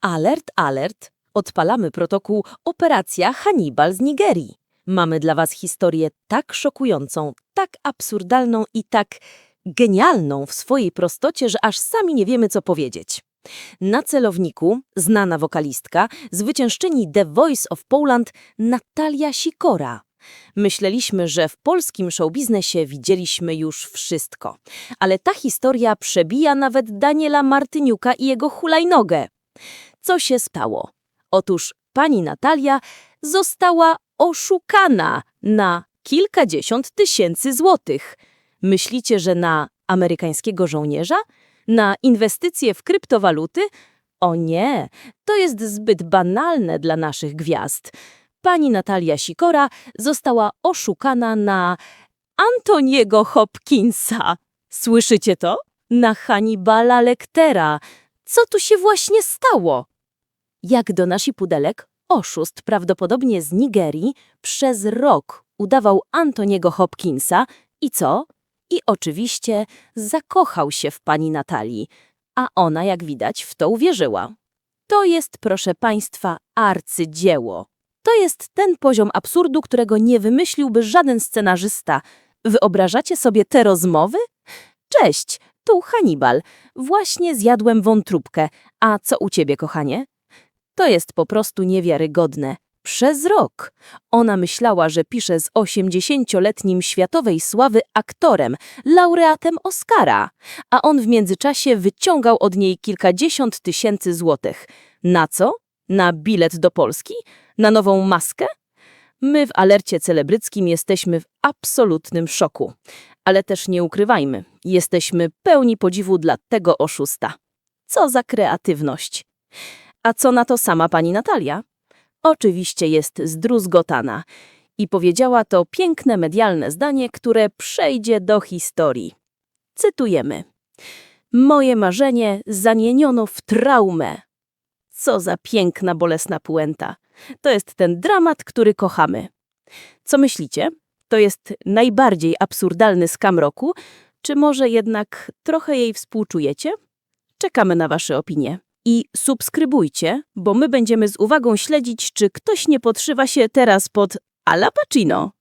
Alert, alert! Odpalamy protokół Operacja Hannibal z Nigerii. Mamy dla Was historię tak szokującą, tak absurdalną i tak genialną w swojej prostocie, że aż sami nie wiemy, co powiedzieć. Na celowniku znana wokalistka, zwyciężczyni The Voice of Poland Natalia Sikora. Myśleliśmy, że w polskim showbiznesie widzieliśmy już wszystko, ale ta historia przebija nawet Daniela Martyniuka i jego hulajnogę. Co się stało? Otóż pani Natalia została oszukana na kilkadziesiąt tysięcy złotych. Myślicie, że na amerykańskiego żołnierza? Na inwestycje w kryptowaluty? O nie, to jest zbyt banalne dla naszych gwiazd. Pani Natalia Sikora została oszukana na Antoniego Hopkinsa. Słyszycie to? Na Hannibala Lectera. Co tu się właśnie stało? Jak do nasi pudelek, oszust prawdopodobnie z Nigerii przez rok udawał Antoniego Hopkinsa i co? I oczywiście zakochał się w pani Natalii, a ona, jak widać, w to uwierzyła. To jest, proszę państwa, arcydzieło. To jest ten poziom absurdu, którego nie wymyśliłby żaden scenarzysta. Wyobrażacie sobie te rozmowy? Cześć, tu Hannibal. Właśnie zjadłem wątróbkę. A co u ciebie, kochanie? To jest po prostu niewiarygodne. Przez rok. Ona myślała, że pisze z 80-letnim światowej sławy aktorem, laureatem Oscara, a on w międzyczasie wyciągał od niej kilkadziesiąt tysięcy złotych. Na co? Na bilet do Polski? Na nową maskę? My w alercie celebryckim jesteśmy w absolutnym szoku. Ale też nie ukrywajmy, jesteśmy pełni podziwu dla tego oszusta. Co za kreatywność. A co na to sama pani Natalia? Oczywiście jest zdruzgotana i powiedziała to piękne medialne zdanie, które przejdzie do historii. Cytujemy. Moje marzenie zamieniono w traumę. Co za piękna, bolesna puenta. To jest ten dramat, który kochamy. Co myślicie? To jest najbardziej absurdalny skam roku, czy może jednak trochę jej współczujecie? Czekamy na wasze opinie. I subskrybujcie, bo my będziemy z uwagą śledzić, czy ktoś nie podszywa się teraz pod Ala Pacino.